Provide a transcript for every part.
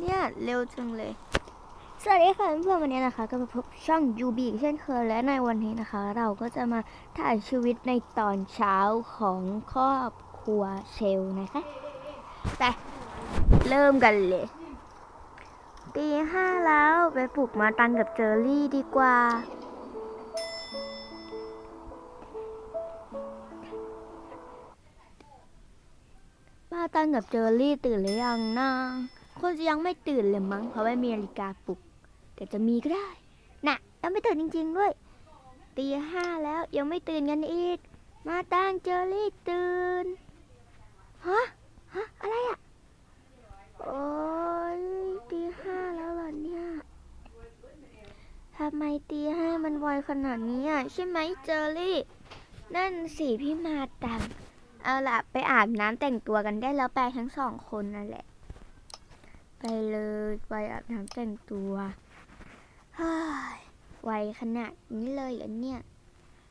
เนี่ย เร็วจังเลย สวัสดีค่ะเพื่อนๆวันนี้นะคะ ก็มาพบช่องยูบีเช่นเคยและในวันนี้นะคะ เราก็จะมาถ่ายชีวิตในตอนเช้าของครอบครัวเชลนะคะแต่เริ่มกันเลยตีห้าแล้วไปปลุกมาตันกับเจอรี่ดีกว่าป้าตันกับเจอรี่ตื่นหรือยังนะ คนจะยังไม่ตื่นเลยมั้งเพราะว่มีนาฬิกาปลุก แต่จะมีก็ได้ น่ะยังไม่ตื่นจริง ๆ ด้วยตีห้าแล้วยังไม่ตื่นกันอีก มาตันเจอรี่ตื่นฮะฮะอะไรอะโอ้ยตีห้าแล้วเหรอเนี่ยทำไมตีห้ามันไวขนาดนี้อะใช่ไหมเจอรี่ นั่นสิพี่มาตังเอาล่ะไปอาบน้ำแต่งตัวกันได้แล้วไปทั้งสองคนนั่นแหละ ไปเลยไปอาบน้ำแต่งตัวเฮ้ยไวขนาดนี้เลยเหรอเนี่ย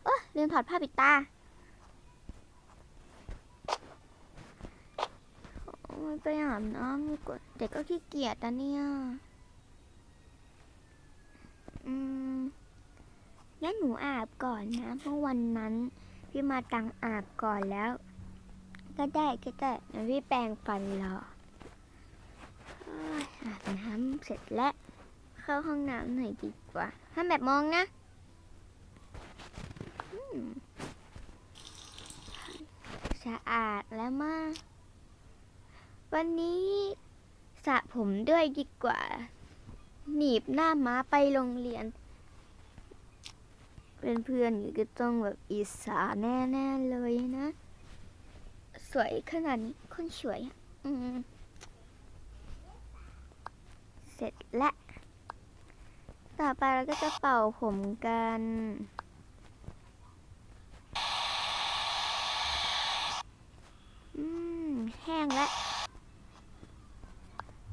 เออลืมถอดผ้าปิดตาไปอาบน้ำดีกว่าแต่ก็ขี้เกียจนะเนี่ย อืม งั้นหนูอาบก่อนนะ เพราะวันนั้น พี่มาตังอาบก่อนแล้ว ก็ได้ก็ได้เดี๋ยวพี่แปรงฟันหรอ อาบน้ำเสร็จแล้วเข้าห้องน้ำหน่อยดีกว่าห้ามแบบมองนะสะอาดแล้วมาก วันนี้สระผมด้วยดีกว่า หนีบหน้าม้าไปโรงเรียนเป็นเพื่อนอยู่ก็ต้องแบบอิสาแน่ ๆ เลยนะ สวยขนาดนี้คนสวยอะอืม สร็จแล้วต่อไปเราก็จะเป่าผมกัน อืม แห้งแล้ว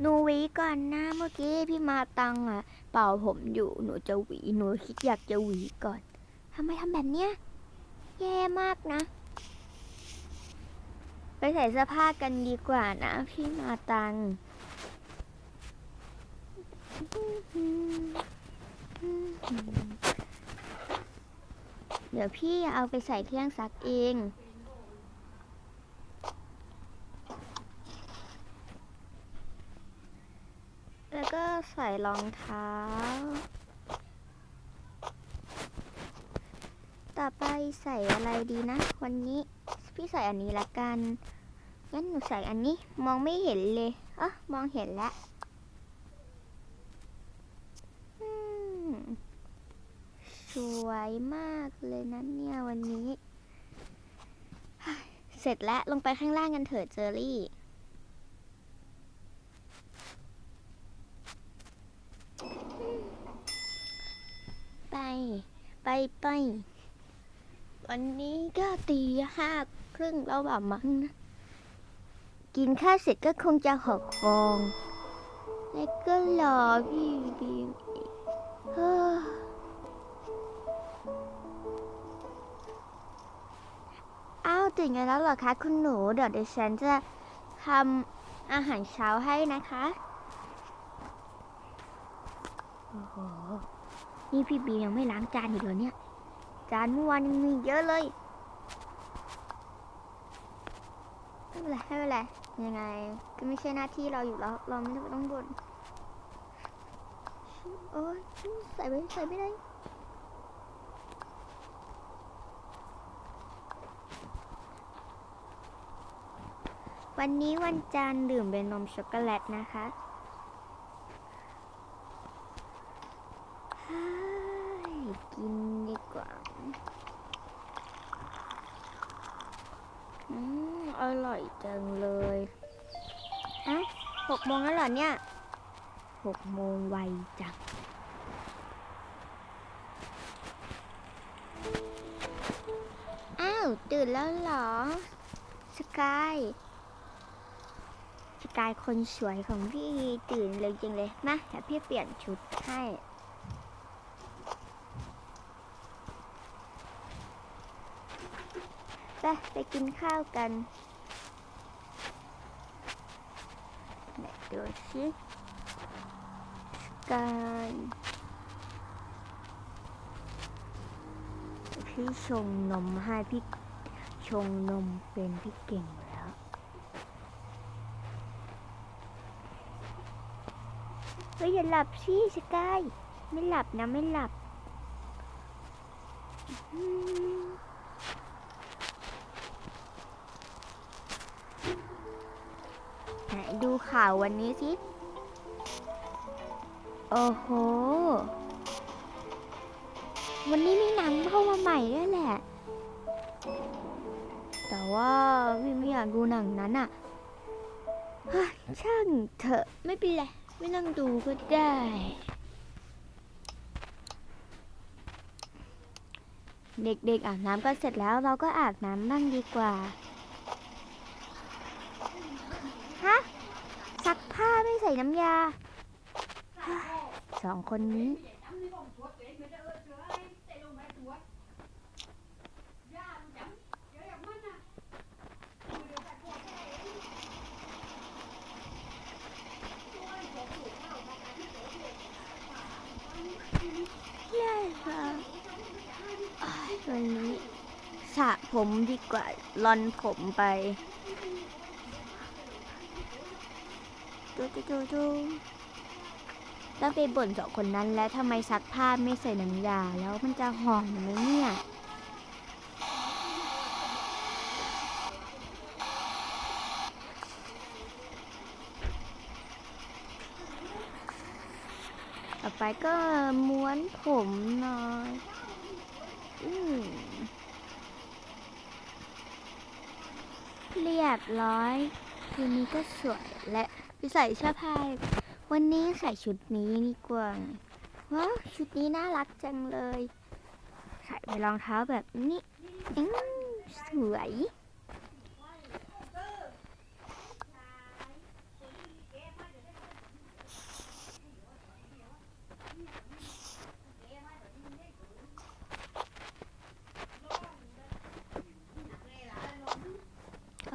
หนูหวีก่อนนะเมื่อกี้พี่มาตังอะเป่าผมอยู่หนูจะหวีหนูคิดอยากจะหวีก่อนทำไมทำแบบเนี้ยแย่มากนะ ไปใส่เสื้อผ้ากันดีกว่านะพี่มาตัง เดี๋ยวพี่เอาไปใส่เครื่องซักเองแล้วก็ใส่รองเท้า ต่อไปใส่อะไรดีนะ วันนี้พี่ใส่อันนี้ละกัน งั้นหนูใส่อันนี้มองไม่เห็นเลยอะมองเห็นแล้วอืมส วยมากเลยนะเนี่ยวันนี้ เสร็จแล้วลงไปข้างล่างกันเถอะเจอรี่ ไป ไปไป วันนี้ก็ตีห้าครึ่งแล้วแบบมั้งนะกินข้าวเสร็จก็คงจะหกโมงแล้วก็รอพี่บีมอีกเฮ้ ตื่นกันแล้วเหรอคะคุณหนู เดี๋ยวดิฉันจะทำอาหารเช้าให้นะคะโอ้โหนี่พี่บียังไม่ล้างจานอีกเหรอเนี่ย จานเมื่อวานยังมีเยอะเลยไม่เป็นไรไม่เป็นไรยังไง ก็ไม่ใช่หน้าที่เราอยู่แล้ว เราไม่ต้องบ่นโอ้ยใส่ไปใส่ไม่ได้ วันนี้วันจันทร์ดื่มเป็นนมช็อกโกแลตนะคะเฮ้กินดีกว่า อืม อร่อยจังเลยอะหกโมงแล้วเหรอเนี่ยหกโมงไวจังอ้าว ตื่นแล้วเหรอ สกาย กายคนสวยของพี่ตื่นเลยจริงเลยมาเดี๋ยวพี่เปลี่ยนชุดให้ไปไปกินข้าวกันไหนดูสิกันพี่ชงนมให้พี่ชงนมเป็นพี่เก่งอยู่แล้ว เฮ้ยอย่าหลับสิสกายไม่หลับนะไม่หลับดูข่าววันนี้สิ โอ้โห วันนี้มีหนังเข้ามาใหม่ด้วยแหละ แต่ว่าพี่ไม่อยากดูหนังนั้นอะเฮ้ยช่างเถอะไม่เป็นไร ไม่ต้องดูก็ได้ เด็กๆอาบน้ำก็เสร็จแล้วเราก็อาบน้ำบ้างดีกว่า ฮะ ซักผ้าไม่ใส่น้ำยา สองคนนี้ ได้ค่ะอ้ายวันนี้ สระผมดีกว่าลอนผมไปดูดูดูดูต้องไปบ่นสองคนนั้นแล้วทำไมซักผ้าไม่ใส่น้ำยา แล้วมันจะหอมไหมเนี่ยต่อไปก็ม้วนผมหน่อย อืม เรียบร้อยทีนี้ก็สวยและไปใส่เสื้อผ้าวันนี้ใส่ชุดนี้ดีกว่าว้าวชุดนี้น่ารักจังเลย ใส่ไปรองเท้าแบบนี้อืมสวย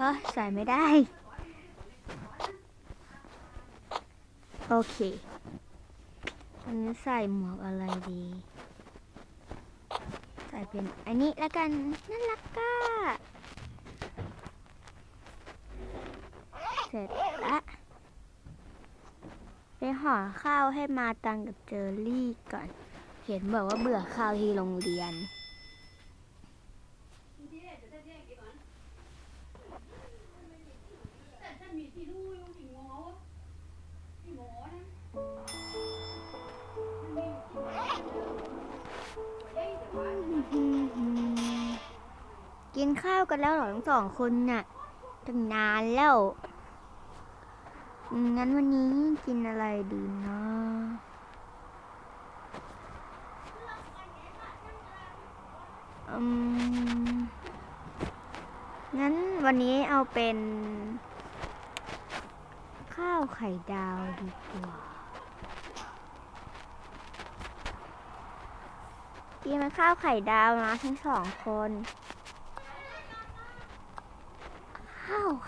ออใส่ไม่ได้ โอเค อันนี้ใส่หมวกอะไรดี ใส่เป็นอันนี้แล้วกัน น่ารักก้าเสร็จละไปห่อข้าวให้มาตังกับเจอรี่ก่อน เห็นบอกว่าเบื่อข้าวที่โรงเรียน กินข้าวกันแล้วหรอทั้งสองคนน่ะตั้งนานแล้ว งั้นวันนี้กินอะไรดีเนาะอืมงั้นวันนี้เอาเป็น ข้าวไข่ดาวดีกว่ากินมาข้าวไข่ดาวนะทั้งสองคน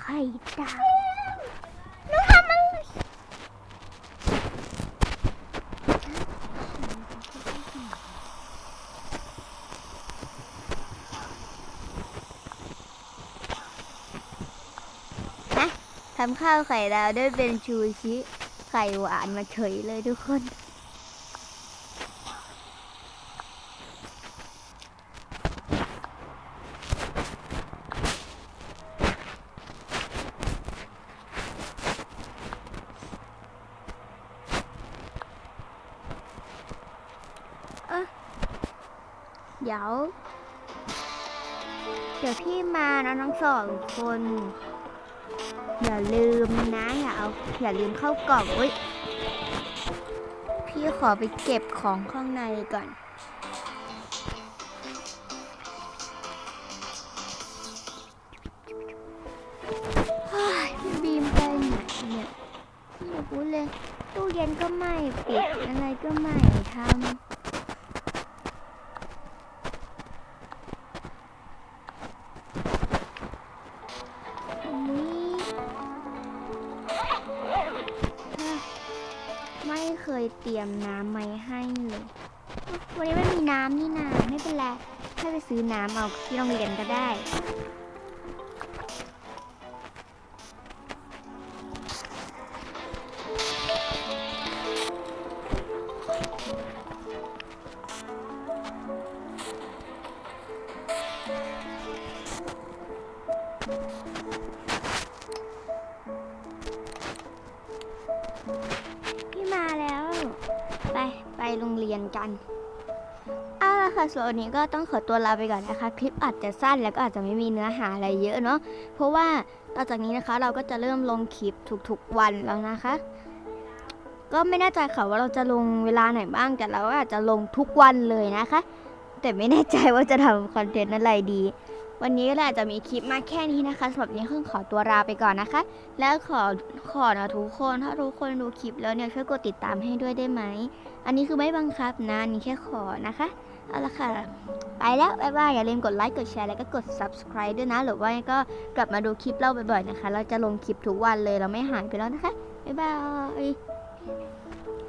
ไข่ดาวน้องทำอะไรนะทำข้าวไข่ดาวด้วยเป็นชูชิ ไข่หวานมาเฉยเลยทุกคน เดี๋ยว เดี๋ยวพี่มานะน้องสองคน อย่าลืมนะอย่าเอาอย่าลืมเข้ากล่องอุ้ยพี่ขอไปเก็บของข้างในก่อนบีมไปไหนเนี่ยไม่รู้เลยตู้เย็นก็ไม่ปิดอะไรก็ไม่ทำ ไม่เคยเตรียมน้ำมาให้เลย วันนี้ไม่มีน้ำนี่นาไม่เป็นไรให้ไปซื้อน้ำเอาที่โรงเรียนก็ได้ ยนกันเอาละค่ะส่วนวันนี้ก็ต้องขอตัวลาไปก่อนนะคะ คลิปอาจจะสั้นแล้วก็อาจจะไม่มีเนื้อหาอะไรเยอะเนาะเพราะว่าต่อจากนี้นะคะเราก็จะเริ่มลงคลิปทุกๆวันแล้วนะคะ ก็ไม่แน่ใจค่ะว่าเราจะลงเวลาไหนบ้างแต่เราก็อาจจะลงทุกวันเลยนะคะ แต่ไม่แน่ใจว่าจะทำคอนเทนต์อะไรดี วันนี้ก็เลยอาจจะมีคลิปมาแค่นี้นะคะสำหรับวันนี้คือขอตัวลาไปก่อนนะคะ แล้วขอขอนะทุกคนถ้าทุกคนดูคลิปแล้วเนี่ยช่วยกดติดตามให้ด้วยได้ไหม อันนี้คือไม่บังคับนะน,นี่แค่ขอนะคะเอาละค่ะ ไปแล้วบ๊ายบายอย่าลืมกดไลค์กดแชร์แล้วก็กด subscribe ด้วยนะ หรือว่าก็กลับมาดูคลิปเราบ่อยๆนะคะ เราจะลงคลิปทุกวันเลยเราไม่หายไปแล้วนะคะบ๊ายบาย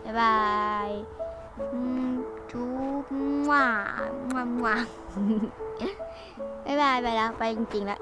บ๊ายบายอืมจุ๊บว้าว้าว้า บ๊ายบายไปแล้วไปจริงๆแล้ว